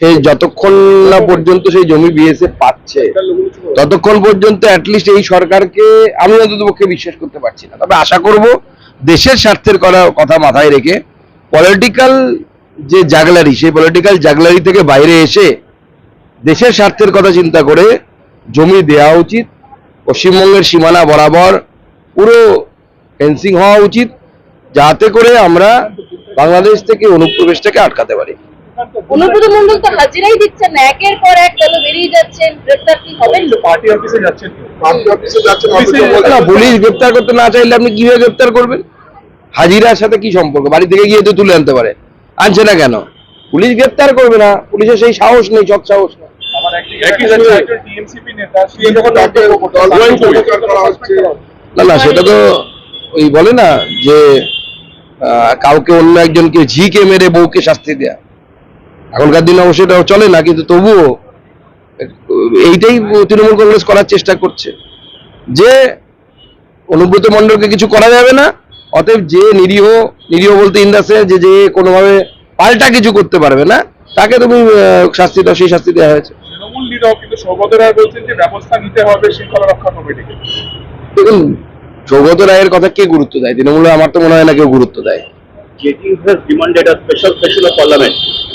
সেই যতক্ষণ না পর্যন্ত সেই জমি বিএসএফ পাচ্ছে ততক্ষণ পর্যন্ত অ্যাটলিস্ট এই সরকারকে আমি অন্তত পক্ষে বিশ্বাস করতে পারছি না। তবে আশা করব দেশের স্বার্থের করা কথা মাথায় রেখে পলিটিক্যাল যে জাগলারি সেই পলিটিক্যাল জাগলারি থেকে বাইরে এসে দেশের স্বার্থের কথা চিন্তা করে জমি দেওয়া উচিত পশ্চিমবঙ্গের সীমানা বরাবর পুরো ফেন্সিং হওয়া উচিত যাতে করে আমরা বাংলাদেশ থেকে অনুপ্রবেশটাকে আটকাতে পারি। অনুব্রত মন্ডল তো হাজিরাই দিচ্ছেন না একের পর এক গেল বেরিয়ে যাচ্ছেন গ্রেপ্তার কি হবেন পার্টি অফিসে যাচ্ছেন পার্টি অফিসে না পুলিশ গ্রেপ্তার করতে না চাইলে আপনি কীভাবে গ্রেপ্তার করবেন? হাজিরার সাথে কি সম্পর্ক? বাড়ি থেকে গিয়ে তো তুলে আনতে পারে। আনছে না কেন? পুলিশ গ্রেপ্তার করবে না। পুলিশের সেই সাহস নেই চক সাহস না না সেটা তো ওই বলে না যে আহ, কাউকে অন্য একজনকে ঝিকে মেরে বউকে শাস্তি দেয়া। এখনকার দিনে অবশ্যই এটা চলে না কিন্তু তবুও এইটাই তৃণমূল কংগ্রেস করার চেষ্টা করছে। যে অনুব্রত মণ্ডলকে কিছু করা যাবে না অতএব যে নিরীহ নিরীহ বলতে ইন্দাসে যে যে কোনোভাবে পাল্টা কিছু করতে পারবে না তাকে তুমি শাস্তি দাও সেই শাস্তি দেওয়া হয়েছে। তৃণমূল লিডার কিন্তু সৌগত রায় বলছেন যে ব্যবস্থা নিতে হবে শৃঙ্খলা রক্ষা কমিটিকে দেখুন সৌগত রায়ের কথা কে গুরুত্ব দেয়? তৃণমূলে আমার তো মনে হয় না কেউ গুরুত্ব দেয়।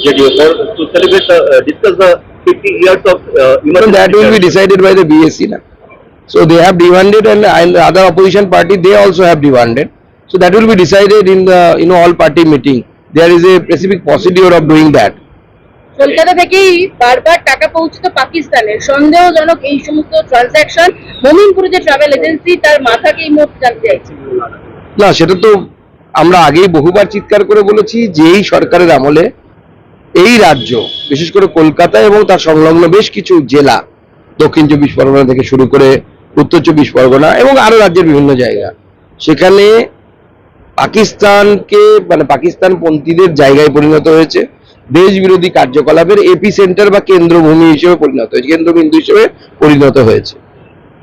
JDU, for, to celebrate, uh, uh, discuss the 50 years of uh, So emergency. that will be decided by the BSc na. So they have demanded and, and the other opposition party they also have demanded. So that will be decided in the you know all party meeting. There is a specific procedure of doing that. Kolkata থেকেই বারবার টাকা পৌঁছতো পাকিস্তানের সন্দেহজনক এই সমস্ত transaction মোমিনপুরে যে travel agency তার মাথাকে এই মুহূর্তে জানতে চাইছে না সেটা তো আমরা আগেই বহুবার চিৎকার করে বলেছি যে এই সরকারের আমলে এই রাজ্য বিশেষ করে কলকাতা এবং তার সংলগ্ন বেশ কিছু জেলা দক্ষিণ চব্বিশ পরগনা থেকে শুরু করে উত্তর চব্বিশ পরগনা এবং আরো রাজ্যের বিভিন্ন জায়গা সেখানে পাকিস্তানকে মানে পাকিস্তান পন্থীদের জায়গায় পরিণত হয়েছে দেশ বিরোধী কার্যকলাপের এপি সেন্টার বা কেন্দ্রভূমি হিসেবে পরিণত হয়েছে কেন্দ্রবিন্দু হিসেবে পরিণত হয়েছে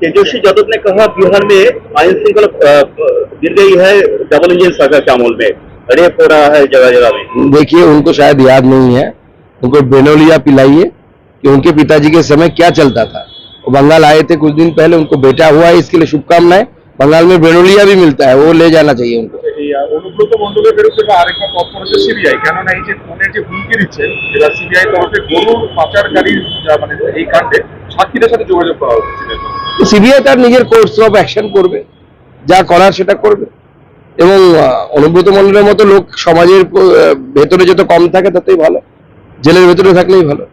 तेजस्वी यादव ने कहा बिहार में आयन श्रृंखला uh, गिर गई है डबल इंजन सरकार के अमल में रेप हो रहा है जगह जगह में देखिए उनको शायद याद नहीं है उनको बेनोलिया पिलाइए कि उनके पिताजी के समय क्या चलता था वो बंगाल आए थे कुछ दिन पहले उनको बेटा हुआ है इसके लिए शुभकामनाएं बंगाल में बेनोलिया भी मिलता है वो ले जाना चाहिए उनको এই আহ, অনুব্রত মন্ডলের বিরুদ্ধে বা আরেকটা তথ্য হচ্ছে সিবিআই কেননা এই যে ফোনের যে হুমকি দিচ্ছে এবার সিবিআই তরফে গরুর পাচারকারীর যা মানে এই কাণ্ডে সাক্ষীদের সাথে যোগাযোগ করা হচ্ছে সিবিআই তার নিজের কোর্স অফ অ্যাকশন করবে যা করার সেটা করবে এবং অনুব্রত মন্ডলের মতো লোক সমাজের ভেতরে যত কম থাকে ততই ভালো। জেলের ভেতরে থাকলেই ভালো।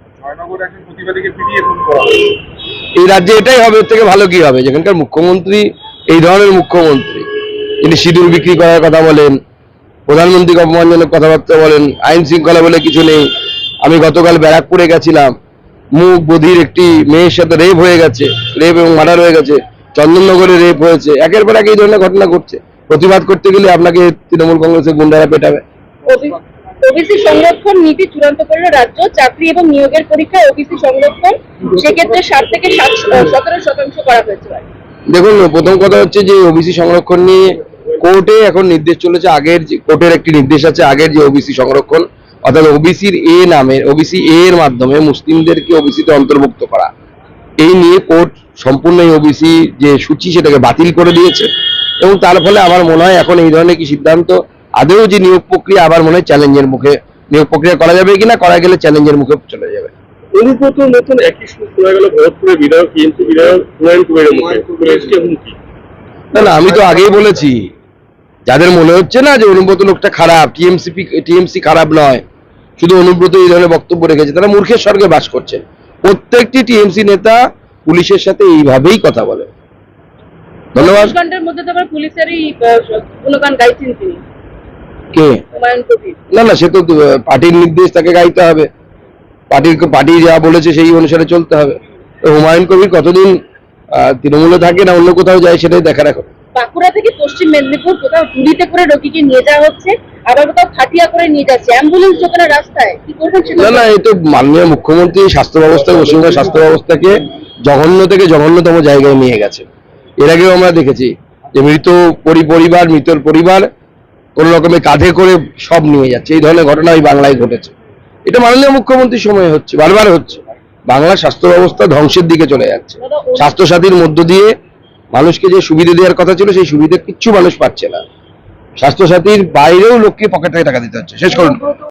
এই রাজ্যে এটাই হবে এর থেকে ভালো কি হবে? যেখানকার মুখ্যমন্ত্রী এই ধরনের মুখ্যমন্ত্রী। তিনি সিঁদুর বিক্রি করার কথা বলেন প্রধানমন্ত্রীকে অপমানজনক কথাবার্তা বলেন আইন শৃঙ্খলা বলে কিছু নেই। আমি গতকাল ব্যারাকপুরে গেছিলাম। মুখ বধির একটি মেয়ের সাথে রেপ হয়ে গেছে। রেপ এবং মার্ডার হয়ে গেছে। চন্দননগরে রেপ হয়েছে। একের পর এক এই ধরনের ঘটনা ঘটছে। প্রতিবাদ করতে গেলে আপনাকে তৃণমূল কংগ্রেসের গুন্ডারা পেটাবে। ওবিসি সংরক্ষণ নীতি চূড়ান্ত করল রাজ্য। চাকরি এবং নিয়োগের পরীক্ষা ওবিসি সংরক্ষণ সেক্ষেত্রে ষাট থেকে সাত সতেরো শতাংশ করা হয়েছে দেখুন প্রথম কথা হচ্ছে যে ওবিসি সংরক্ষণ নিয়ে কোর্টে এখন নির্দেশ চলেছে। আগের যে কোর্টের একটি নির্দেশ আছে আগের যে ওবিসি সংরক্ষণ অর্থাৎ ওবিসির এ নামে ওবিসি এ এর মাধ্যমে মুসলিমদেরকে ওবিসিতে অন্তর্ভুক্ত করা। এই নিয়ে কোর্ট সম্পূর্ণ এই ওবিসি যে সূচি সেটাকে বাতিল করে দিয়েছে। এবং তার ফলে আমার মনে হয় এখন এই ধরনের কি সিদ্ধান্ত আদৌ যে নিয়োগ প্রক্রিয়া আবার মনে হয় চ্যালেঞ্জের মুখে নিয়োগ প্রক্রিয়া করা যাবে কিনা করা গেলে চ্যালেঞ্জের মুখে চলে যাবে। অনুব্রত নতুন একই সুর শোনা গেল ভরতপুরে বিধায়ক টিএমসি বিধায়ক হুমায়ুন কবিরের মুখে। হুমকি? না না আমি তো আগেই বলেছি যাদের মনে হচ্ছে না যে অনুব্রত লোকটা খারাপ টিএমসি টিএমসি খারাপ নয় শুধু অনুব্রত এই ধরনের বক্তব্য রেখেছে তারা মূর্খের স্বর্গে বাস করছে প্রত্যেকটি টিএমসি নেতা পুলিশের সাথে এইভাবেই কথা বলে। ধন্যবাদ। ঘণ্টার মধ্যে তো আবার পুলিশেরই গুণগান গাইছেন তিনি। কে? না না সে তো পার্টির নির্দেশ তাকে গাইতে হবে। পার্টির পার্টি যা বলেছে সেই অনুসারে চলতে হবে। তো হুমায়ুন কবির কতদিন তৃণমূলে থাকে না অন্য কোথাও যায় সেটাই দেখার এখন বাঁকুড়া থেকে পশ্চিম মেদিনীপুর কোথাও ঝুড়িতে করে রোগীকে নিয়ে যাওয়া হচ্ছে আবার কোথাও খাটিয়া করে নিয়ে যাচ্ছে। অ্যাম্বুলেন্স যোগানো রাস্তায় কি করবেন না না এই তো মাননীয় মুখ্যমন্ত্রী স্বাস্থ্য ব্যবস্থা পশ্চিমবঙ্গের স্বাস্থ্য ব্যবস্থাকে জঘন্য থেকে জঘন্যতম জায়গায় নিয়ে গেছে। এর আগেও আমরা দেখেছি যে মৃত পরিবার, মৃতর পরিবার কোন রকমের কাঁধে করে সব নিয়ে যাচ্ছে। এই ধরনের ঘটনা ওই বাংলায় ঘটেছে। এটা মাননীয় মুখ্যমন্ত্রীর সময় হচ্ছে, বারবার হচ্ছে। বাংলা স্বাস্থ্য ব্যবস্থা ধ্বংসের দিকে চলে যাচ্ছে। স্বাস্থ্যসাথীর মধ্য দিয়ে মানুষকে যে সুবিধা দেওয়ার কথা ছিল, সেই সুবিধা কিচ্ছু মানুষ পাচ্ছে না। স্বাস্থ্যসাথীর বাইরেও লোককে পকেট থেকে টাকা দিতে হচ্ছে। শেষ করুন।